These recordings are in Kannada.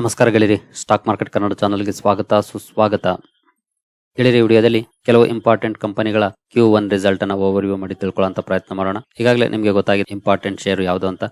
ನಮಸ್ಕಾರ ಗೆಳೆಯರಿ, ಸ್ಟಾಕ್ ಮಾರ್ಕೆಟ್ ಕನ್ನಡ ಚಾನಲ್ಗೆ ಸ್ವಾಗತ, ಸುಸ್ವಾಗತ. ಗೆಳೆಯರಿ ವಿಡಿಯೋದಲ್ಲಿ ಕೆಲವು ಇಂಪಾರ್ಟೆಂಟ್ ಕಂಪನಿಗಳ ಕ್ಯೂ ಒನ್ ರಿಸಲ್ಟ್ ಅನ್ನ ಓವರ್ವ್ಯೂ ಮಾಡಿ ತಿಳ್ಕೊಳ್ಳುವಂತ ಪ್ರಯತ್ನ ಮಾಡೋಣ. ಈಗಾಗಲೇ ನಿಮಗೆ ಗೊತ್ತಾಗಿದೆ ಇಂಪಾರ್ಟೆಂಟ್ ಶೇರ್ ಯಾವುದು ಅಂತ.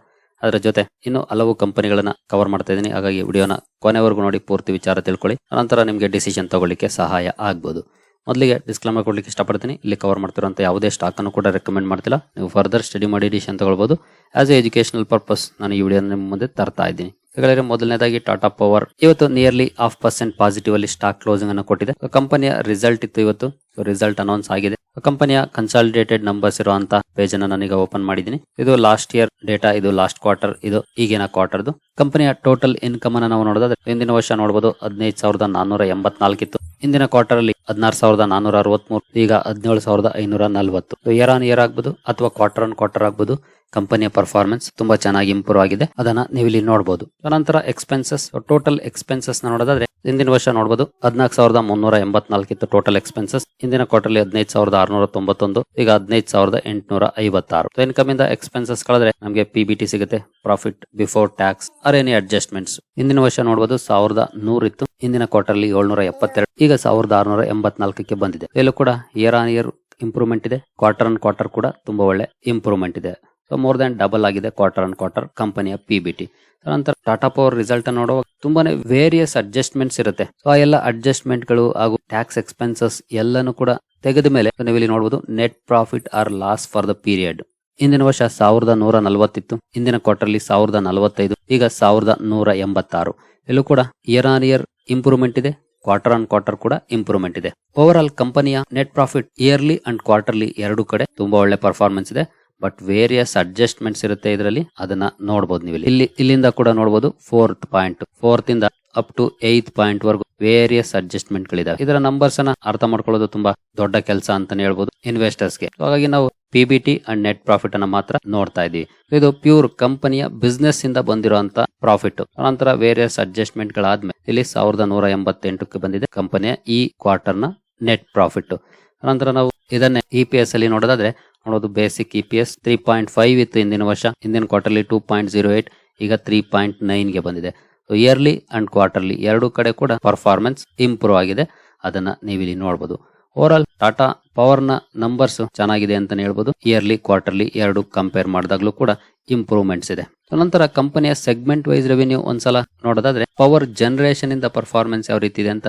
ಅದರ ಜೊತೆ ಇನ್ನು ಹಲವು ಕಂಪನಿಗಳನ್ನ ಕವರ್ ಮಾಡ್ತಾ ಇದ್ದೀನಿ. ಹಾಗಾಗಿ ವಿಡಿಯೋನ ಕೊನೆವರೆಗೂ ನೋಡಿ, ಪೂರ್ತಿ ವಿಚಾರ ತಿಳ್ಕೊಳ್ಳಿ. ನಂತರ ನಿಮಗೆ ಡಿಸಿಷನ್ ತಗೊಳ್ಳಿಕ್ಕೆ ಸಹಾಯ ಆಗ್ಬೋದು. ಮೊದಲಿಗೆ ಡಿಸ್ಕ್ಲೇಮರ್ ಕೊಡ್ಲಿಕ್ಕೆ ಇಷ್ಟಪಡ್ತೀನಿ. ಇಲ್ಲಿ ಕವರ್ ಮಾಡ್ತಿರೋಂಥ ಯಾವುದೇ ಸ್ಟಾಕ್ ಅನ್ನು ಕೂಡ ರೆಕಮೆಂಡ್ ಮಾಡ್ತಿಲ್ಲ. ನೀವು ಫರ್ದರ್ ಸ್ಟಡಿ ಮಾಡಿ ಡಿಸಿಷನ್ ತಗೊಳ್ಬೋದು. ಆಸ್ ಎ ಎಜುಕೇಶನಲ್ ಪರ್ಪಸ್ ನಾನು ಈ ವಿಡಿಯೋನ ನಿಮ್ಮ ಮುಂದೆ ತರ್ತಾ ಇದ್ದೀನಿ. ಹಾಗಾದ್ರೆ ಮೊದಲನೇದಾಗಿ ಟಾಟಾ ಪವರ್. ಇವತ್ತು ನಿಯರ್ಲಿ ಹಾಫ್ ಪರ್ಸೆಂಟ್ ಪಾಸಿಟಿವ್ ಅಲ್ಲಿ ಸ್ಟಾಕ್ ಕ್ಲೋಸಿಂಗ್ ಅನ್ನು ಕೊಟ್ಟಿದೆ. ಕಂಪನಿಯ ರಿಸಲ್ಟ್ ಇತ್ತು ಇವತ್ತು. ರಿಸಲ್ಟ್ ಅನೌನ್ಸ್ ಆಗಿದೆ. ಕಂಪನಿಯ ಕನ್ಸಾಲಿಡೇಟೆಡ್ ನಂಬರ್ಸ್ ಇರುವಂತ ಪೇಜ್ ಅನ್ನು ನಾನೀಗ ಓಪನ್ ಮಾಡಿದ್ದೀನಿ. ಇದು ಲಾಸ್ಟ್ ಇಯರ್ ಡೇಟಾ ಇದು ಲಾಸ್ಟ್ ಕ್ವಾರ್ಟರ್ ಇದು ಈಗಿನ ಕ್ವಾರ್ಟರ್ದು ಕಂಪನಿಯ ಟೋಟಲ್ ಇನ್ಕಮ್ ಅನ್ನು ನಾವು ನೋಡೋದಾದ್ರೆ, ಹಿಂದಿನ ವರ್ಷ ನೋಡಬಹುದು ಹದಿನೈದು ಸಾವಿರದ ನಾನೂರ ಎಂಬತ್ನಾಲ್ಕಿತ್ತು. ಇಂದಿನ ಕ್ವಾರ್ಟರ್ ಅಲ್ಲಿ ಹದಿನಾರು ಸಾವಿರದ ನಾನೂರ ಅರವತ್ಮೂರು, ಈಗ ಹದಿನೇಳು ಸಾವಿರದ ಐನೂರ ನಲವತ್ತು. ಇಯರ್ ಆನ್ ಇಯರ್ ಆಗ್ಬೋದು ಅಥವಾ ಕ್ವಾರ್ಟರ್ ಆನ್ ಕ್ವಾರ್ಟರ್ ಆಗ್ಬೋದು. ಕಂಪನಿಯ ಪರ್ಫಾರ್ಮೆನ್ಸ್ ತುಂಬಾ ಚೆನ್ನಾಗಿ ಇಂಪ್ರೂವ್ ಆಗಿದೆ. ಅದನ್ನ ನೀವು ಇಲ್ಲಿ ನೋಡಬಹುದು ನಂತರ ಎಕ್ಸ್ಪೆನ್ಸಸ್ ಟೋಟಲ್ ಎಕ್ಸ್ಪೆನ್ಸಸ್ ನೋಡೋದಾದ್ರೆ ಹಿಂದಿನ ವರ್ಷ ನೋಡಬಹುದು ಹದಿನಾಲ್ಕು ಸಾವಿರದ ಮುನ್ನೂರ ಎಂಬತ್ನಾಲ್ಕಿತ್ತು ಟೋಟಲ್ ಎಕ್ಸ್ಪೆನ್ಸಸ್ ಇಂದಿನ ಕ್ವಾರ್ಟರ್ಲಿ ಹದಿನೈದು ಸಾವಿರದ ಆರ್ನೂರ ತೊಂಬತ್ತೊಂದು ಈಗ ಹದಿನೈದು ಸಾವಿರದ ಎಂಟುನೂರ ಐವತ್ತಾರು. ಇನ್ಕಮ್ ಇಂದ ಎಕ್ಸ್ಪೆನ್ಸಸ್ ಕಳೆದ್ರೆ ನಮಗೆ ಪಿ ಬಿ ಟಿ ಸಿಗುತ್ತೆ profit before tax or any adjustments ಇಂದಿನ ವರ್ಷ ನೋಡಬಹುದು ಸಾವಿರದ ನೂರಿತ್ತು ಇಂದಿನ ಕ್ವಾರ್ಟರ್ಲಿ ಏಳ್ನೂರ ಎಪ್ಪತ್ತೆರಡು, ಈಗ ಸಾವಿರದ ಆರ್ನೂರ ಎಂಬತ್ನಾಲ್ಕಕ್ಕೆ ಬಂದಿದೆ. ಇಲ್ಲೂ ಕೂಡ ಇಯರ್ ಆನ್ ಇಯರ್ ಇಂಪ್ರೂವ್ಮೆಂಟ್ ಇದೆ ಕ್ವಾರ್ಟರ್ ಆನ್ ಕ್ವಾರ್ಟರ್ ಕೂಡ ತುಂಬಾ ಒಳ್ಳೆ ಇಂಪ್ರೂವ್ಮೆಂಟ್ ಇದೆ. ಸೊ ಮೋರ್ ದನ್ ಡಬಲ್ ಆಗಿದೆ ಕ್ವಾರ್ಟರ್ ಆನ್ ಕ್ವಾರ್ಟರ್ ಕಂಪನಿಯ ಪಿ ಬಿ ಟಿ ನಂತರ ಟಾಟಾ ಪವರ್ ರಿಸಲ್ಟ್ ನೋಡುವಾಗ ತುಂಬಾನೇ ವೇರಿಯಸ್ ಅಡ್ಜಸ್ಟ್ಮೆಂಟ್ಸ್ ಇರುತ್ತೆ. ಸೊ ಆ ಎಲ್ಲ ಅಡ್ಜಸ್ಟ್ಮೆಂಟ್ಗಳು ಹಾಗೂ ಟ್ಯಾಕ್ಸ್ ಎಕ್ಸ್ಪೆನ್ಸಸ್ ಎಲ್ಲಾನು ಕೂಡ ತೆಗೆದ ಮೇಲೆ ನೀವು ಇಲ್ಲಿ ನೋಡಬಹುದು net profit or loss for the period ಇಂದಿನ ವರ್ಷ ಸಾವಿರದ ನೂರ ನಲವತ್ತಿತ್ತು. ಇಂದಿನ ಕ್ವಾರ್ಟರ್ಲಿ ಸಾವಿರದ ನಲವತ್ತೈದು. ಈಗ ಸಾವಿರದ ನೂರ ಎಂಬತ್ತಾರು. ಎಲ್ಲೂ ಕೂಡ ಇಯರ್ ಆನ್ ಇಯರ್ ಇಂಪ್ರೂವ್ಮೆಂಟ್ ಇದೆ. ಕ್ವಾರ್ಟರ್ ಆನ್ ಕ್ವಾರ್ಟರ್ ಕೂಡ ಇಂಪ್ರೂವ್ಮೆಂಟ್ ಇದೆ. ಓವರ್ ಆಲ್ ಕಂಪನಿಯ net profit yearly and quarterly ಎರಡು ಕಡೆ ತುಂಬಾ ಒಳ್ಳೆ ಪರ್ಫಾರ್ಮೆನ್ಸ್ ಇದೆ. ಬಟ್ ವೇರಿಯಸ್ ಅಡ್ಜಸ್ಟ್ಮೆಂಟ್ಸ್ ಇರುತ್ತೆ ಇದರಲ್ಲಿ, ಅದನ್ನ ನೋಡಬಹುದು ನೀವು ಇಲ್ಲಿ. ಇಲ್ಲಿ, ಇಲ್ಲಿಂದ ಕೂಡ ನೋಡಬಹುದು ಫೋರ್ತ್ ಪಾಯಿಂಟ್ ಫೋರ್ತ್ ಇಂದ ಅಪ್ ಟು ಏತ್ ಪಾಯಿಂಟ್ ವರೆಗೂ ವೇರಿಯಸ್ ಅಡ್ಜಸ್ಟ್ಮೆಂಟ್ ಗಳಿದಾವೆ ಇದರ ನಂಬರ್ಸ್ ಅನ್ನ ಅರ್ಥ ಮಾಡ್ಕೊಳ್ಳೋದು ತುಂಬಾ ದೊಡ್ಡ ಕೆಲಸ ಅಂತಾನೆ ಹೇಳ್ಬಹುದು ಇನ್ವೆಸ್ಟರ್ಸ್ಗೆ. ಹಾಗಾಗಿ ನಾವು ಪಿ ಅಂಡ್ ನೆಟ್ ಪ್ರಾಫಿಟ್ ಅನ್ನ ಮಾತ್ರ ನೋಡ್ತಾ ಇದೀವಿ ಇದು ಪ್ಯೂರ್ ಕಂಪನಿಯ ಬಿಸ್ನೆಸ್ ಇಂದ ಬಂದಿರುವಂತ ಪ್ರಾಫಿಟ್ ನಂತರ ವೇರಿಯಸ್ ಅಡ್ಜಸ್ಟ್ಮೆಂಟ್ ಗಳಾದ್ಮೇಲೆ ಇಲ್ಲಿ ಸಾವಿರದ ನೂರ ಎಂಬತ್ತೆಂಟಕ್ಕೆ ಬಂದಿದೆ ಕಂಪನಿಯ ಈ ಕ್ವಾರ್ಟರ್ನ ನೆಟ್ ಪ್ರಾಫಿಟ್ ನಂತರ ನಾವು ಇದನ್ನೇ ಇ ಪಿ ಎಸ್ ಅಲ್ಲಿ ನೋಡೋದಾದ್ರೆ ನೋಡೋದು basic E P S three point five ಇತ್ತು ಹಿಂದಿನ ವರ್ಷ. ಹಿಂದಿನ quarterly two point zero eight ಈಗ ತ್ರೀ ಪಾಯಿಂಟ್ ನೈನ್ಗೆ ಬಂದಿದೆ. ಇಯರ್ಲಿ ಅಂಡ್ ಕ್ವಾರ್ಟರ್ಲಿ ಎರಡು ಕಡೆ ಕೂಡ ಪರ್ಫಾರ್ಮೆನ್ಸ್ ಇಂಪ್ರೂವ್ ಆಗಿದೆ. ಅದನ್ನ ನೀವಿಲ್ಲಿ ನೋಡಬಹುದು ಓವರ್ ಆಲ್ ಟಾಟಾ ಪವರ್ನ ನಂಬರ್ಸ್ ಚೆನ್ನಾಗಿದೆ ಅಂತಾನೆ ಹೇಳ್ಬೋದು. ಇಯರ್ಲಿ ಕ್ವಾರ್ಟರ್ಲಿ ಎರಡು ಕಂಪೇರ್ ಮಾಡಿದಾಗ್ಲೂ ಕೂಡ ಇಂಪ್ರೂವ್ಮೆಂಟ್ಸ್ ಇದೆ. ನಂತರ ಕಂಪನಿಯ ಸೆಗ್ಮೆಂಟ್ ವೈಸ್ ರೆವಿನ್ಯೂ ಒಂದ್ಸಲ ನೋಡೋದಾದ್ರೆ ಪವರ್ ಜನರೇಷನ್ ಇಂದ ಪರ್ಫಾರ್ಮೆನ್ಸ್ ಯಾವ ರೀತಿ ಇದೆ ಅಂತ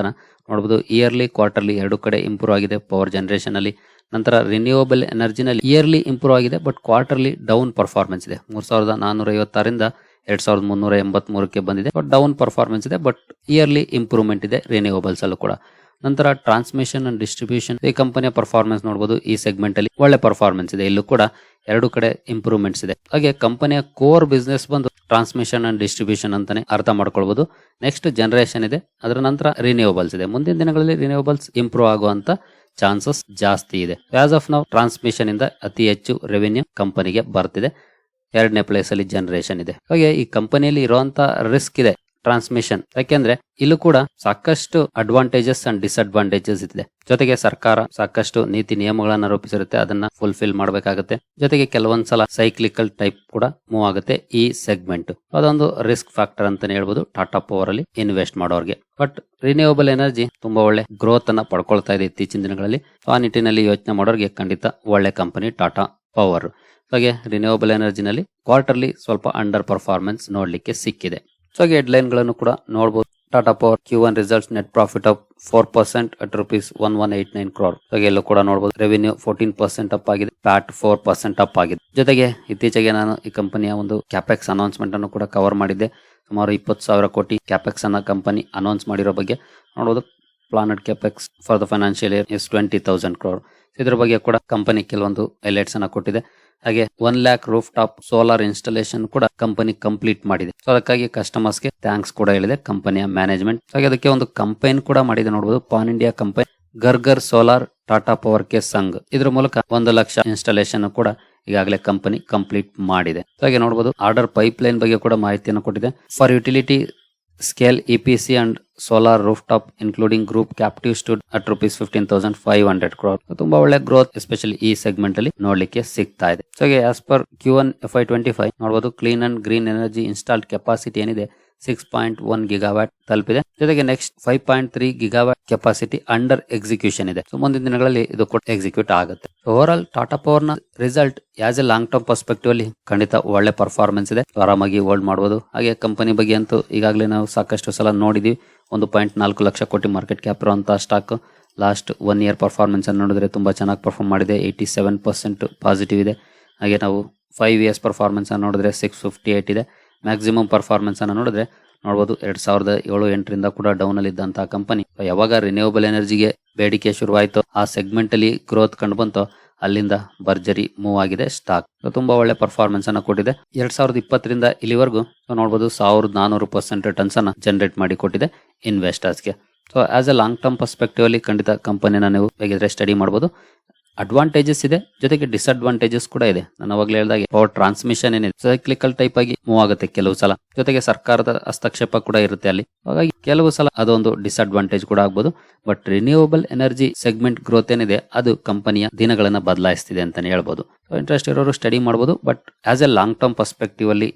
ನೋಡಬಹುದು ಇಯರ್ಲಿ ಕ್ವಾರ್ಟರ್ಲಿ ಎರಡು ಕಡೆ ಇಂಪ್ರೂವ್ ಆಗಿದೆ ಪವರ್ ಜನರೇಷನ್ ಅಲ್ಲಿ. ನಂತರ ರಿನ್ಯೂವಬಲ್ ಎನರ್ಜಿನಲ್ಲಿ ಇಯರ್ಲಿ ಇಂಪ್ರೂವ್ ಆಗಿದೆ ಬಟ್ ಕ್ವಾರ್ಟರ್ಲಿ ಡೌನ್ ಪರ್ಫಾರ್ಮೆನ್ಸ್ ಇದೆ. ಮೂರು ಸಾವಿರದ ನಾನ್ನೂರ ಐವತ್ತಾರಿಂದ ಎರಡ್ ಸಾವಿರದ ಮುನ್ನೂರ ಎಂಬತ್ ಮೂರಕ್ಕೆ ಬಂದಿದೆ ಬಟ್ ಡೌನ್ ಪರ್ಫಾರ್ಮೆನ್ಸ್ ಇದೆ ಬಟ್ ಇಯರ್ಲಿ ಇಂಪ್ರೂವ್ಮೆಂಟ್ ಇದೆ ರಿನ್ಯೂವಬಲ್ಸ್ ಅಲ್ಲೂ ಕೂಡ. ನಂತರ ಟ್ರಾನ್ಸ್ಮಿಷನ್ ಅಂಡ್ ಡಿಸ್ಟ್ರಿಬ್ಯೂಷನ್ ಈ ಕಂಪನಿಯ ಪರ್ಫಾರ್ಮೆನ್ಸ್ ನೋಡಬಹುದು ಈ ಸೆಗ್ಮೆಂಟ್ ಅಲ್ಲಿ ಒಳ್ಳೆ ಪರ್ಫಾರ್ಮೆನ್ಸ್ ಇದೆ. ಇಲ್ಲೂ ಕೂಡ ಎರಡು ಕಡೆ ಇಂಪ್ರೂವ್ಮೆಂಟ್ಸ್ ಇದೆ. ಹಾಗೆ ಕಂಪನಿಯ ಕೋರ್ ಬಿಸ್ನೆಸ್ ಬಂದು ಟ್ರಾನ್ಸ್ಮಿಷನ್ ಅಂಡ್ ಡಿಸ್ಟ್ರಿಬ್ಯೂಷನ್ ಅಂತಾನೆ ಅರ್ಥ ಮಾಡ್ಕೊಳ್ಬಹುದು ನೆಕ್ಸ್ಟ್ ಜನರೇಷನ್ ಇದೆ, ಅದರ ನಂತರ ರಿನ್ಯೂವಬಲ್ಸ್ ಇದೆ. ಮುಂದಿನ ದಿನಗಳಲ್ಲಿ ರಿನ್ಯೂವಬಲ್ಸ್ ಇಂಪ್ರೂವ್ ಆಗುವಂತ ಚಾನ್ಸಸ್ ಜಾಸ್ತಿ ಇದೆ. ಆಸ್ ಆಫ್ ನಾವು ಟ್ರಾನ್ಸ್ಮಿಷನ್ ಇಂದ ಅತಿ ಹೆಚ್ಚು ರೆವಿನ್ಯೂ ಕಂಪನಿಗೆ ಬರ್ತಿದೆ. ಎರಡನೇ ಪ್ಲೇಸ್ ಅಲ್ಲಿ ಜನರೇಷನ್ ಇದೆ. ಹಾಗೆ ಈ ಕಂಪನಿಯಲ್ಲಿ ಇರುವಂತ ರಿಸ್ಕ್ ಇದೆ. ಟ್ರಾನ್ಸ್ಮಿಷನ್ ಯಾಕೆಂದ್ರೆ ಇಲ್ಲೂ ಕೂಡ ಸಾಕಷ್ಟು ಅಡ್ವಾಂಟೇಜಸ್ ಅಂಡ್ ಡಿಸ್ಅಡ್ವಾಂಟೇಜಸ್ ಇದೆ ಜೊತೆಗೆ ಸರ್ಕಾರ ಸಾಕಷ್ಟು ನೀತಿ ನಿಯಮಗಳನ್ನ ರೂಪಿಸಿರುತ್ತೆ, ಅದನ್ನ ಫುಲ್ಫಿಲ್ ಮಾಡಬೇಕಾಗುತ್ತೆ. ಜೊತೆಗೆ ಕೆಲವೊಂದ್ಸಲ ಸೈಕ್ಲಿಕಲ್ ಟೈಪ್ ಕೂಡ ಮೂವ್ ಆಗುತ್ತೆ ಈ ಸೆಗ್ಮೆಂಟ್ ಅದೊಂದು ರಿಸ್ಕ್ ಫ್ಯಾಕ್ಟರ್ ಅಂತಾನೆ ಹೇಳ್ಬೋದು ಟಾಟಾ ಪವರ್ ಅಲ್ಲಿ ಇನ್ವೆಸ್ಟ್ ಮಾಡೋರಿಗೆ. ಬಟ್ ರಿನ್ಯೂವಬಲ್ ಎನರ್ಜಿ ತುಂಬಾ ಒಳ್ಳೆ ಗ್ರೋತ್ ಅನ್ನ ಪಡ್ಕೊಳ್ತಾ ಇದೆ ಇತ್ತೀಚಿನ ದಿನಗಳಲ್ಲಿ. ಆ ನಿಟ್ಟಿನಲ್ಲಿ ಯೋಚನೆ ಮಾಡೋರಿಗೆ ಖಂಡಿತ ಒಳ್ಳೆ ಕಂಪನಿ ಟಾಟಾ ಪವರ್ ಹಾಗೆ ರಿನ್ಯೂವಬಲ್ ಎನರ್ಜಿನಲ್ಲಿ ಕ್ವಾರ್ಟರ್ಲಿ ಸ್ವಲ್ಪ ಅಂಡರ್ ಪರ್ಫಾರ್ಮೆನ್ಸ್ ನೋಡ್ಲಿಕ್ಕೆ ಸಿಕ್ಕಿದೆ. ಸೊ ಹಾಗೆ ಹೆಡ್ಲೈನ್ಗಳನ್ನು ಕೂಡ ನೋಡಬಹುದು Tata power Q one results net profit of four percent at rupees one one eight nine ಹಾಗೆ ಎಲ್ಲೂ ಕೂಡ ನೋಡಬಹುದು ರೆವಿನ್ಯೂ ಫೋರ್ಟೀನ್ ಪರ್ಸೆಂಟ್ ಅಪ್ ಆಗಿದೆ. ಪ್ಯಾಟ್ ಫೋರ್ ಪರ್ಸೆಂಟ್ ಅಪ್ ಆಗಿದೆ. ಜೊತೆಗೆ ಇತ್ತೀಚೆಗೆ ನಾನು ಈ ಕಂಪನಿಯ ಒಂದು ಕ್ಯಾಪೆಕ್ಸ್ ಅನೌನ್ಸ್ಮೆಂಟ್ ಅನ್ನು ಕೂಡ ಕವರ್ ಮಾಡಿದ್ದೆ. ಸುಮಾರು ಇಪ್ಪತ್ತು ಸಾವಿರ ಕೋಟಿ ಕ್ಯಾಪೆಕ್ಸ್ ಅನ್ನ ಕಂಪನಿ ಅನೌನ್ಸ್ ಮಾಡಿರೋ ಬಗ್ಗೆ ನೋಡಬಹುದು planned capex for the financial year is twenty thousand crore ಇದ್ರ ಬಗ್ಗೆ ಕೂಡ ಕಂಪನಿ ಕೆಲವೊಂದು ಹೈಲೈಟ್ಸ್ ಅನ್ನ ಕೊಟ್ಟಿದೆ. ಹಾಗೆ one lakh roof top solar installation ಕೂಡ ಕಂಪನಿ ಕಂಪ್ಲೀಟ್ ಮಾಡಿದೆ. ಸೊ ಅದಕ್ಕಾಗಿ ಕಸ್ಟಮರ್ಸ್ಗೆ ಥ್ಯಾಂಕ್ಸ್ ಕೂಡ ಹೇಳಿದೆ ಕಂಪನಿಯ ಮ್ಯಾನೇಜ್ಮೆಂಟ್ ಹಾಗೆ ಅದಕ್ಕೆ ಒಂದು ಕಂಪೈನ್ ಕೂಡ ಮಾಡಿದೆ ನೋಡಬಹುದು ಪಾನ್ ಇಂಡಿಯಾ ಕಂಪನಿ ಗರ್ಗರ್ ಸೋಲಾರ್ ಟಾಟಾ ಪವರ್ ಕೆ ಸಂಘ್ ಇದ್ರ ಮೂಲಕ ಒಂದು ಲಕ್ಷ ಇನ್ಸ್ಟಾಲೇಷನ್ ಕೂಡ ಈಗಾಗಲೇ ಕಂಪನಿ ಕಂಪ್ಲೀಟ್ ಮಾಡಿದೆ. ಹಾಗೆ ನೋಡಬಹುದು ಆರ್ಡರ್ ಪೈಪ್ ಲೈನ್ ಬಗ್ಗೆ ಕೂಡ ಮಾಹಿತಿಯನ್ನು ಕೊಟ್ಟಿದೆ. For utility scale EPC and solar roof top including group captive stood at rupees fifteen thousand five hundred crore ತುಂಬಾ ಒಳ್ಳೆ ಗ್ರೋತ್ ಎಸ್ಪೆಷಲಿ ಈ ಸೆಗ್ಮೆಂಟ್ ಅಲ್ಲಿ ನೋಡ್ಲಿಕ್ಕೆ ಸಿಗ್ತಾ ಇದೆ. So as per Q one F Y twenty five ನೋಡಬಹುದು clean and green energy installed capacity ಏನಿದೆ ಸಿಕ್ಸ್ ಪಾಯಿಂಟ್ ಒನ್ ಗಿಗಾವ್ಯಾಟ್ ತಲುಪಿದೆ. ಜೊತೆಗೆ next five point three gigawatt capacity under execution ಇದೆ. ಸೊ ಮುಂದಿನ ದಿನಗಳಲ್ಲಿ ಇದು ಕೂಡ ಎಕ್ಸಿಕ್ಯೂಟ್ ಆಗುತ್ತೆ. Over all Tata ಪವರ್ನ result as a long term perspective ಅಲ್ಲಿ ಖಂಡಿತ ಒಳ್ಳೆ ಪರ್ಫಾರ್ಮೆನ್ಸ್ ಇದೆ. ಆರಾಮಾಗಿ ಹೋಲ್ಡ್ ಮಾಡಬಹುದು ಹಾಗೆ ಕಂಪನಿ ಬಗ್ಗೆ ಅಂತೂ ಈಗಾಗಲೇ ನಾವು ಸಾಕಷ್ಟು ಸಲ ನೋಡಿದೀವಿ. ಒಂದು ಪಾಯಿಂಟ್ ನಾಲ್ಕು ಲಕ್ಷ ಕೋಟಿ ಮಾರ್ಕೆಟ್ ಕ್ಯಾಪ್ ಇರುವಂತಹ stock last one year performance ಅನ್ನು ನೋಡಿದ್ರೆ ತುಂಬ ಚೆನ್ನಾಗಿ ಪರ್ಫಾರ್ಮ್ ಮಾಡಿದೆ. ಏಯ್ಟಿ ಸೆವೆನ್ ಪರ್ಸೆಂಟ್ ಪಾಸಿಟಿವ್ ಇದೆ. ಹಾಗೆ ನಾವು ಫೈವ್ ಇಯರ್ಸ್ ಪರ್ಫಾರ್ಮೆನ್ಸ್ ಅನ್ನು ನೋಡಿದ್ರೆ ಸಿಕ್ಸ್ ಫಿಫ್ಟಿ ಏಟ್ ಇದೆ. ಮ್ಯಾಕ್ಸಿಮಮ್ ಪರ್ಫಾರ್ಮೆನ್ಸ್ ಅನ್ನು ನೋಡಿದ್ರೆ ನೋಡಬಹುದು ಎರಡು ಸಾವಿರದ ಏಳು ಎಂಟರಿಂದ ಕೂಡ ಡೌನ್ ಅಲ್ಲಿ ಇದ್ದಂತಹ ಕಂಪನಿ ಯಾವಾಗ ರಿನ್ಯೂವಬಲ್ ಎನರ್ಜಿಗೆ ಬೇಡಿಕೆ ಶುರುವಾಯಿತು, ಆ ಸೆಗ್ಮೆಂಟ್ ಅಲ್ಲಿ ಗ್ರೋತ್ ಕಂಡು ಬಂತು ಅಲ್ಲಿಂದ ಭರ್ಜರಿ ಮೂವ್ ಆಗಿದೆ ಸ್ಟಾಕ್ ತುಂಬಾ ಒಳ್ಳೆ ಪರ್ಫಾರ್ಮೆನ್ಸ್ ಅನ್ನ ಕೊಟ್ಟಿದೆ. ಎರಡ್ ಸಾವಿರದ ಇಪ್ಪತ್ತರಿಂದ ಇಲ್ಲಿವರೆಗೂ ನೋಡಬಹುದು ಸಾವಿರದ ನಾನೂರು ಪರ್ಸೆಂಟ್ ಟನ್ಸ್ ಅನ್ನ ಜನರೇಟ್ ಮಾಡಿ ಕೊಟ್ಟಿದೆ ಇನ್ವೆಸ್ಟರ್ಸ್ಗೆ so as a long term perspective ಅಲ್ಲಿ ಖಂಡಿತ ಕಂಪನಿನ ನೀವು ಬೇಕಿದ್ರೆ ಸ್ಟಡಿ ಮಾಡಬಹುದು ಅಡ್ವಾಂಟೇಜಸ್ ಇದೆ, ಜೊತೆಗೆ ಡಿಸ್ಅಡ್ವಾಂಟೇಜಸ್ ಕೂಡ ಇದೆ. ನಾನು ಅವಾಗಲೇ ಹೇಳಿದಾಗೆ ಪವರ್ ಟ್ರಾನ್ಸ್ಮಿಷನ್ ಏನಿದೆ ಸೈಕ್ಲಿಕಲ್ ಟೈಪ್ ಆಗಿ ಮೂವ್ ಆಗುತ್ತೆ ಕೆಲವು ಸಲ. ಜೊತೆಗೆ ಸರ್ಕಾರದ ಹಸ್ತಕ್ಷೇಪ ಕೂಡ ಇರುತ್ತೆ ಅಲ್ಲಿ. ಹಾಗಾಗಿ ಕೆಲವು ಸಲ ಅದೊಂದು ಡಿಸ್ಅಡ್ವಾಂಟೇಜ್ ಕೂಡ ಆಗ್ಬೋದು. But renewable energy segment growth ಏನಿದೆ, ಅದು ಕಂಪನಿಯ ದಿನಗಳನ್ನ ಬದಲಾಯಿಸ್ತಿದೆ ಅಂತಾನೆ ಹೇಳ್ಬೋದು. ಇಂಟ್ರೆಸ್ಟ್ ಇರೋರು ಸ್ಟಡಿ ಮಾಡಬಹುದು but as a long term perspective ಅಲ್ಲಿ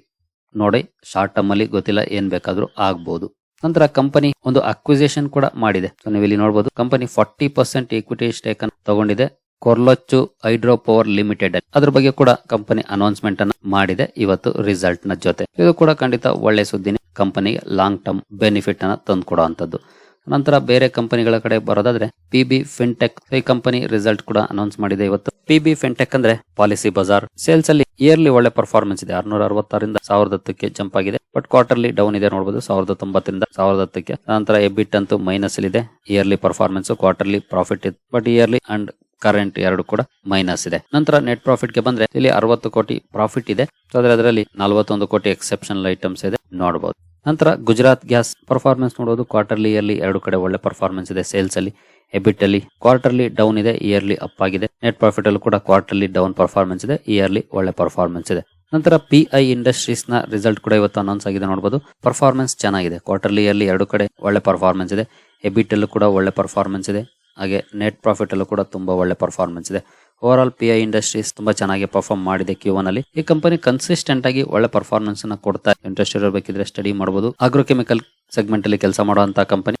ನೋಡಿ ಶಾರ್ಟ್ ಟರ್ಮ್ ಅಲ್ಲಿ ಗೊತ್ತಿಲ್ಲ ಏನ್ ಬೇಕಾದ್ರೂ ಆಗ್ಬಹುದು ನಂತರ ಕಂಪನಿ ಒಂದು ಅಕ್ವಿಸೇಷನ್ ಕೂಡ ಮಾಡಿದೆ. ಸೊ ನೀವು ಇಲ್ಲಿ ನೋಡಬಹುದು company forty percent equity stake ಅನ್ನು ತಗೊಂಡಿದೆ. ಕೊರ್ಲೊಚ್ಚು ಹೈಡ್ರೋ ಪವರ್ ಲಿಮಿಟೆಡ್ ಅದ್ರ ಬಗ್ಗೆ ಕೂಡ ಕಂಪನಿ ಅನೌನ್ಸ್ಮೆಂಟ್ ಅನ್ನ ಮಾಡಿದೆ. ಇವತ್ತು ರಿಸಲ್ಟ್ನ ಜೊತೆ. ಇದು ಕೂಡ ಖಂಡಿತ ಒಳ್ಳೆ ಸುದ್ದಿನ. ಕಂಪನಿಗೆ ಲಾಂಗ್ ಟರ್ಮ್ ಬೆನಿಫಿಟ್ ಅನ್ನ ತಂದುಕೊಡುವಂತದ್ದು ನಂತರ ಬೇರೆ ಕಂಪನಿಗಳ ಕಡೆ ಬರೋದಾದ್ರೆ ಪಿಬಿ ಫಿನ್ಟೆಕ್ ಈ ಕಂಪನಿ ರಿಸಲ್ಟ್ ಕೂಡ ಅನೌನ್ಸ್ ಮಾಡಿದೆ ಇವತ್ತು. ಪಿಬಿ ಫಿನ್ಟೆಕ್ ಅಂದ್ರೆ ಪಾಲಿಸಿ ಬಜಾರ್ ಸೇಲ್ಸ್ ಅಲ್ಲಿ ಇಯರ್ಲಿ ಒಳ್ಳೆ ಪರ್ಫಾರ್ಮೆನ್ಸ್ ಇದೆ. ಆರ್ನೂರ ಅರವತ್ತರಿಂದ ಸಾವಿರದ ಹತ್ತಕ್ಕೆ ಜಂಪ್ ಆಗಿದೆ. ಬಟ್ ಕ್ವಾರ್ಟರ್ಲಿ ಡೌನ್ ಇದೆ ನೋಡಬಹುದು ಸಾವಿರದ ತೊಂಬತ್ತರಿಂದ ಸಾವಿರದ ಹತ್ತಕ್ಕೆ ನಂತರ ಎಬಿಟ್ ಅಂತೂ ಮೈನಸ್ ಇದೆ. ಇಯರ್ಲಿ ಪರ್ಫಾರ್ಮೆನ್ಸ್ ಕ್ವಾರ್ಟರ್ಲಿ ಪ್ರಾಫಿಟ್ ಇದೆ. ಬಟ್ ಇಯರ್ಲಿ ಅಂಡ್ ಕರೆಂಟ್ ಎರಡು ಕೂಡ ಮೈನಸ್ ಇದೆ. ನಂತರ ನೆಟ್ ಪ್ರಾಫಿಟ್ಗೆ ಬಂದ್ರೆ ಇಲ್ಲಿ ಅರವತ್ತು ಕೋಟಿ ಪ್ರಾಫಿಟ್ ಇದೆ. ಆದ್ರೆ ಅದರಲ್ಲಿ ನಲವತ್ತೊಂದು ಕೋಟಿ ಎಕ್ಸೆಪ್ಷನಲ್ ಐಟಮ್ಸ್ ಇದೆ. ನೋಡಬಹುದು ನಂತರ ಗುಜರಾತ್ ಗ್ಯಾಸ್ ಪರ್ಫಾರ್ಮೆನ್ಸ್ ನೋಡೋದು ಕ್ವಾರ್ಟರ್ಲಿ ಇಯರ್ಲಿ ಎರಡು ಕಡೆ ಒಳ್ಳೆ ಪರ್ಫಾರ್ಮೆನ್ಸ್ ಇದೆ. ಸೇಲ್ಸ್ ಅಲ್ಲಿ ಎಬಿಟ್ ಅಲ್ಲಿ ಕ್ವಾರ್ಟರ್ಲಿ ಡೌನ್ ಇದೆ. ಇಯರ್ಲಿ ಅಪ್ ಆಗಿದೆ. ನೆಟ್ ಪ್ರಾಫಿಟ್ ಅಲ್ಲಿ ಕೂಡ ಕ್ವಾರ್ಟರ್ಲಿ ಡೌನ್ ಪರ್ಫಾರ್ಮೆನ್ಸ್ ಇದೆ. ಇಯರ್ಲಿ ಒಳ್ಳೆ ಪರ್ಫಾರ್ಮೆನ್ಸ್ ಇದೆ. ನಂತರ ಪಿ ಇಂಡಸ್ಟ್ರೀಸ್ನ ರಿಸಲ್ಟ್ ಕೂಡ ಇವತ್ತು ಅನೌನ್ಸ್ ಆಗಿದೆ ನೋಡಬಹುದು ಪರ್ಫಾರ್ಮೆನ್ಸ್ ಚೆನ್ನಾಗಿದೆ. ಕ್ವಾರ್ಟರ್ಲಿ ಇಯರ್ಲಿ ಎರಡು ಕಡೆ ಒಳ್ಳೆ ಪರ್ಫಾರ್ಮೆನ್ಸ್ ಇದೆ. ಎಬಿಟ್ ಅಲ್ಲೂ ಕೂಡ ಒಳ್ಳೆ ಪರ್ಫಾರ್ಮೆನ್ಸ್ ಇದೆ. ಹಾಗೆ ನೆಟ್ ಪ್ರಾಫಿಟಲ್ಲೂ ಕೂಡ ತುಂಬಾ ಒಳ್ಳೆ ಪರ್ಫಾರ್ಮೆನ್ಸ್ ಇದೆ. Overall P I industries ತುಂಬಾ ಚೆನ್ನಾಗಿ ಪರ್ಫಾರ್ಮ್ ಮಾಡಿದೆ ಕ್ಯೂ ಅಲ್ಲಿ. ಈ ಕಂಪನಿ ಕನ್ಸಿಸ್ಟೆಂಟ್ ಆಗಿ ಒಳ್ಳೆ ಪರ್ಫಾರ್ಮೆನ್ಸ್ ಅನ್ನ ಕೊಡ್ತಾ ಇಂಟ್ರೆಸ್ಟ್ ಇರಬೇಕಿದ್ರೆ ಸ್ಟಡಿ ಮಾಡಬಹುದು ಆಗ್ರೋ ಕೆಮಿಕಲ್ ಸೆಗ್ಮೆಂಟ್ ಅಲ್ಲಿ ಕೆಲಸ ಮಾಡುವಂತಹ ಕಂಪನಿ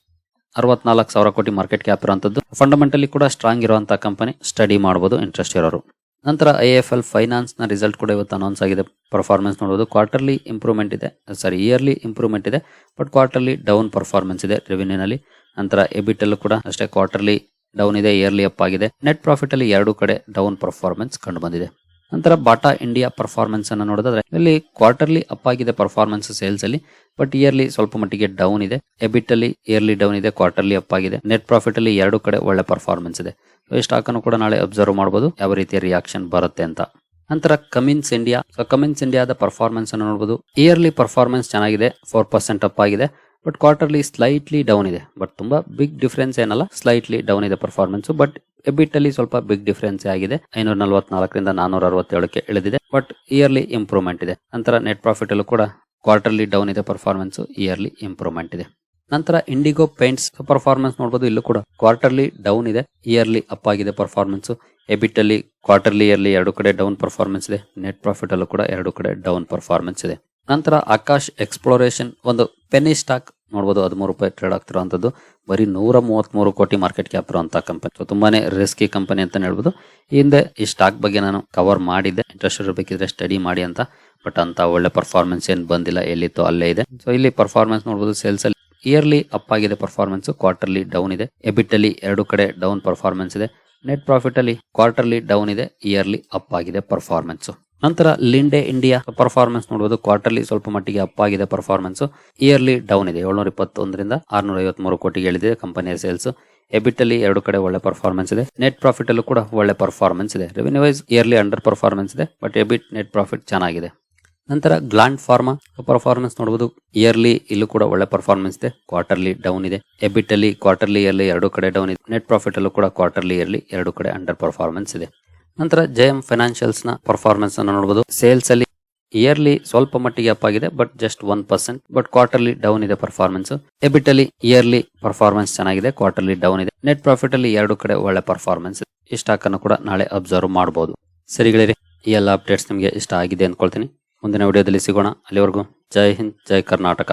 ಅರವತ್ನಾಲ್ಕು ಸಾವಿರ ಕೋಟಿ ಮಾರ್ಕೆಟ್ ಕ್ಯಾಪ್ ಇರುವಂತದ್ದು. ಫಂಡಮೆಂಟಲಿ ಕೂಡ ಸ್ಟ್ರಾಂಗ್ ಇರುವಂತಹ ಕಂಪನಿ ಸ್ಟಡಿ ಮಾಡಬಹುದು ಇಂಟ್ರೆಸ್ಟ್ ಇರೋರು ನಂತರ ಐ ಎಫ್ ಎಲ್ ಫೈನಾನ್ಸ್ನ ರಿಸಲ್ಟ್ ಕೂಡ ಇವತ್ತು ಅನೌನ್ಸ್ ಆಗಿದೆ. ಪರ್ಫಾರ್ಮೆನ್ಸ್ ನೋಡಬಹುದು ಕ್ವಾರ್ಟರ್ಲಿ ಇಂಪ್ರೂವ್ಮೆಂಟ್ ಇದೆ. ಸಾರಿ ಇಯರ್ಲಿ ಇಂಪ್ರೂವ್ಮೆಂಟ್ ಇದೆ. ಬಟ್ ಕ್ವಾರ್ಟರ್ಲಿ ಡೌನ್ ಪರ್ಫಾರ್ಮೆನ್ಸ್ ಇದೆ ರೆವಿನ್ಯೂನಲ್ಲಿ ನಂತರ ಎಬಿಟ್ ಅಲ್ಲೂ ಕೂಡ ಅಷ್ಟೇ ಕ್ವಾರ್ಟರ್ಲಿ ಡೌನ್ ಇದೆ ಇಯರ್ಲಿ ಅಪ್ ಆಗಿದೆ. ನೆಟ್ ಪ್ರಾಫಿಟ್ ಅಲ್ಲಿ ಎರಡು ಕಡೆ ಡೌನ್ ಪರ್ಫಾರ್ಮೆನ್ಸ್ ಕಂಡು ಬಂದಿದೆ ನಂತರ ಬಾಟಾ ಇಂಡಿಯಾ ಪರ್ಫಾರ್ಮೆನ್ಸ್ ಅನ್ನು ನೋಡಿದ್ರೆ ಇಲ್ಲಿ ಕ್ವಾರ್ಟರ್ಲಿ ಅಪ್ ಆಗಿದೆ ಪರ್ಫಾರ್ಮೆನ್ಸ್ ಸೇಲ್ಸ್ ಅಲ್ಲಿ ಬಟ್ ಇಯರ್ಲಿ ಸ್ವಲ್ಪ ಮಟ್ಟಿಗೆ ಡೌನ್ ಇದೆ. ಎಬಿಟ್ ಅಲ್ಲಿ ಇಯರ್ಲಿ ಡೌನ್ ಇದೆ ಕ್ವಾರ್ಟರ್ಲಿ ಅಪ್ ಆಗಿದೆ. ನೆಟ್ ಪ್ರಾಫಿಟ್ ಅಲ್ಲಿ ಎರಡು ಕಡೆ ಒಳ್ಳೆ ಪರ್ಫಾರ್ಮೆನ್ಸ್ ಇದೆ. ಈ ಸ್ಟಾಕ್ ಅನ್ನು ಕೂಡ ನಾಳೆ ಅಬ್ಸರ್ವ್ ಮಾಡಬಹುದು ಯಾವ ರೀತಿಯ ರಿಯಾಕ್ಷನ್ ಬರುತ್ತೆ ಅಂತ. ನಂತರ ಕಮಿನ್ಸ್ ಇಂಡಿಯಾ ಸೊ ಕಮಿನ್ಸ್ ಇಂಡಿಯಾದ ಪರ್ಫಾರ್ಮೆನ್ಸ್ ಅನ್ನು ನೋಡಬಹುದು ಇಯರ್ಲಿ ಪರ್ಫಾರ್ಮೆನ್ಸ್ ಚೆನ್ನಾಗಿದೆ ಫೋರ್ ಪರ್ಸೆಂಟ್ ಅಪ್ ಆಗಿದೆ. ಬಟ್ ಕ್ವಾರ್ಟರ್ಲಿ ಸ್ಲೈಟ್ಲಿ ಡೌನ್ ಇದೆ. ಬಟ್ ತುಂಬಾ ಬಿಗ್ ಡಿಫ್ರೆನ್ಸ್ ಏನಲ್ಲ ಸ್ಲೈಟ್ಲಿ ಡೌನ್ ಇದೆ ಪರ್ಫಾರ್ಮೆನ್ಸ್ ಬಟ್ ಎಬಿಟ್ ಅಲ್ಲಿ ಸ್ವಲ್ಪ ಬಿಗ್ ಡಿಫ್ರೆನ್ಸ್ ಆಗಿದೆ. ಐನೂರ ನಲವತ್ನಾಲ್ಕರಿಂದ ನಾನೂರ ಅರವತ್ತೇಳಕ್ಕೆ ಇಳಿದಿದೆ. ಬಟ್ ಇಯರ್ಲಿ ಇಂಪ್ರೂವ್ಮೆಂಟ್ ಇದೆ. ನಂತರ ನೆಟ್ ಪ್ರಾಫಿಟ್ ಅಲ್ಲೂ ಕೂಡ ಕ್ವಾರ್ಟರ್ಲಿ ಡೌನ್ ಇದೆ ಪರ್ಫಾರ್ಮೆನ್ಸ್ ಇಯರ್ಲಿ ಇಂಪ್ರೂವ್ಮೆಂಟ್ ಇದೆ. ನಂತರ ಇಂಡಿಗೋ ಪೇಂಟ್ಸ್ ಪರ್ಫಾರ್ಮೆನ್ಸ್ ನೋಡಬಹುದು ಇಲ್ಲೂ ಕೂಡ ಕ್ವಾರ್ಟರ್ಲಿ ಡೌನ್ ಇದೆ. ಇಯರ್ಲಿ ಅಪ್ ಆಗಿದೆ ಪರ್ಫಾರ್ಮೆನ್ಸ್ ಎಬಿಟ್ ಅಲ್ಲಿ ಕ್ವಾರ್ಟರ್ಲಿ ಇಯರ್ಲಿ ಎರಡು ಕಡೆ ಡೌನ್ ಪರ್ಫಾರ್ಮೆನ್ಸ್ ಇದೆ. ನೆಟ್ ಪ್ರಾಫಿಟ್ ಅಲ್ಲೂ ಕೂಡ ಎರಡು ಕಡೆ ಡೌನ್ ಪರ್ಫಾರ್ಮೆನ್ಸ್ ಇದೆ. ನಂತರ ಆಕಾಶ್ ಎಕ್ಸ್ಪ್ಲೋರೇಷನ್ ಒಂದು ಪೆನಿ ಸ್ಟಾಕ್ ನೋಡಬಹುದು ಹದಿಮೂರು ರೂಪಾಯಿ ಟ್ರೇಡ್ ಆಗ್ತಿರುವಂಥದ್ದು ಬರೀ ನೂರ ಮೂವತ್ತ್ಮೂರು ಕೋಟಿ ಮಾರ್ಕೆಟ್ ಕ್ಯಾಪ್ ಇರುವಂತಹ ಕಂಪನಿ ಸೊ ತುಂಬಾನೇ ರಿಸ್ಕಿ ಕಂಪನಿ ಅಂತ ಹೇಳ್ಬೋದು. ಹಿಂದೆ ಈ ಸ್ಟಾಕ್ ಬಗ್ಗೆ ನಾನು ಕವರ್ ಮಾಡಿದ್ದೆ. ಇಂಟ್ರೆಸ್ಟ್ ಇರಬೇಕಿದ್ರೆ ಸ್ಟಡಿ ಮಾಡಿ ಅಂತ. ಬಟ್ ಅಂತ ಒಳ್ಳೆ ಪರ್ಫಾರ್ಮೆನ್ಸ್ ಏನು ಬಂದಿಲ್ಲ, ಎಲ್ಲಿತ್ತು ಅಲ್ಲೇ ಇದೆ. ಸೊ ಇಲ್ಲಿ ಪರ್ಫಾರ್ಮೆನ್ಸ್ ನೋಡಬಹುದು ಸೇಲ್ಸ್ ಅಲ್ಲಿ ಇಯರ್ಲಿ ಅಪ್ ಆಗಿದೆ ಪರ್ಫಾರ್ಮೆನ್ಸ್ ಕ್ವಾರ್ಟರ್ಲಿ ಡೌನ್ ಇದೆ. ಎಬಿಟ್ ಅಲ್ಲಿ ಎರಡು ಕಡೆ ಡೌನ್ ಪರ್ಫಾರ್ಮೆನ್ಸ್ ಇದೆ. ನೆಟ್ ಪ್ರಾಫಿಟ್ ಅಲ್ಲಿ ಕ್ವಾರ್ಟರ್ಲಿ ಡೌನ್ ಇದೆ ಇಯರ್ಲಿ ಅಪ್ ಆಗಿದೆ ಪರ್ಫಾರ್ಮೆನ್ಸ್ ನಂತರ ಲಿಂಡೆ ಇಂಡಿಯಾ ಪರ್ಫಾರ್ಮೆನ್ಸ್ ನೋಡಬಹುದು ಕ್ವಾರ್ಟರ್ಲಿ ಸ್ವಲ್ಪ ಮಟ್ಟಿಗೆ ಅಪ್ ಆಗಿದೆ ಪರ್ಫಾರ್ಮೆನ್ಸ್ ಇಯರ್ಲಿ ಡೌನ್ ಇದೆ. ಏಳ್ನೂರ ಇಪ್ಪತ್ತೊಂದರಿಂದ ಆರ್ನೂರ ಐವತ್ಮೂರು ಕೋಟಿಗೆ ಇಳಿದಿದೆ ಕಂಪನಿಯ ಸೇಲ್ಸ್ ಎಬಿಟ್ ಅಲ್ಲಿ ಎರಡು ಕಡೆ ಒಳ್ಳೆ ಪರ್ಫಾರ್ಮೆನ್ಸ್ ಇದೆ. ನೆಟ್ ಪ್ರಾಫಿಟ್ ಅಲ್ಲೂ ಕೂಡ ಒಳ್ಳೆ ಪರ್ಫಾರ್ಮೆನ್ಸ್ ಇದೆ. Revenue wise yearly under performance ಇದೆ ಬಟ್ ಎಬಿಟ್ ನೆಟ್ ಪ್ರಾಫಿಟ್ ಚೆನ್ನಾಗಿದೆ. ನಂತರ ಗ್ಲಾಂಡ್ ಫಾರ್ಮಾ ಪರ್ಫಾರ್ಮೆನ್ಸ್ ನೋಡಬಹುದು ಇಯರ್ಲಿ ಇಲ್ಲೂ ಕೂಡ ಒಳ್ಳೆ ಪರ್ಫಾರ್ಮೆನ್ಸ್ ಇದೆ. ಕ್ವಾರ್ಟರ್ಲಿ ಡೌನ್ ಇದೆ. ಎಬಿಟ್ ಅಲ್ಲಿ ಕ್ವಾರ್ಟರ್ಲಿ ಇಯರ್ಲಿ ಎರಡು ಕಡೆ ಡೌನ್ ಇದೆ. ನೆಟ್ ಪ್ರಾಫಿಟ್ ಅಲ್ಲೂ ಕೂಡ ಕ್ವಾರ್ಟರ್ಲಿ ಇಯರ್ಲಿ ಎರಡು ಕಡೆ ಅಂಡರ್ ಪರ್ಫಾರ್ಮೆನ್ಸ್ ಇದೆ. ನಂತರ ಜಯಂ ಫೈನಾನ್ಷಿಯಲ್ಸ್ನ ಪರ್ಫಾರ್ಮೆನ್ಸ್ ಅನ್ನು ನೋಡಬಹುದು ಸೇಲ್ಸ್ ಅಲ್ಲಿ ಇಯರ್ಲಿ ಸ್ವಲ್ಪ ಮಟ್ಟಿಗೆ ಅಪ್ ಆಗಿದೆ but just one percent but quarterly down ಇದೆ ಪರ್ಫಾರ್ಮೆನ್ಸ್ ಎಬಿಟ್ ಅಲ್ಲಿ ಇಯರ್ಲಿ ಪರ್ಫಾರ್ಮೆನ್ಸ್ ಚೆನ್ನಾಗಿದೆ ಕ್ವಾರ್ಟರ್ಲಿ ಡೌನ್ ಇದೆ. ನೆಟ್ ಪ್ರಾಫಿಟ್ ಅಲ್ಲಿ ಎರಡು ಕಡೆ ಒಳ್ಳೆ ಪರ್ಫಾರ್ಮೆನ್ಸ್ ಈ ಸ್ಟಾಕ್ ಅನ್ನು ಕೂಡ ನಾಳೆ ಅಬ್ಸರ್ವ್ ಮಾಡಬಹುದು ಸರಿಗಳಿರಿ ಈ ಎಲ್ಲ ಅಪ್ಡೇಟ್ಸ್ ನಿಮಗೆ ಇಷ್ಟ ಆಗಿದೆ ಅಂದ್ಕೊಳ್ತೀನಿ. ಮುಂದಿನ ವಿಡಿಯೋದಲ್ಲಿ ಸಿಗೋಣ. ಅಲ್ಲಿವರೆಗೂ ಜೈ ಹಿಂದ್, ಜೈ ಕರ್ನಾಟಕ.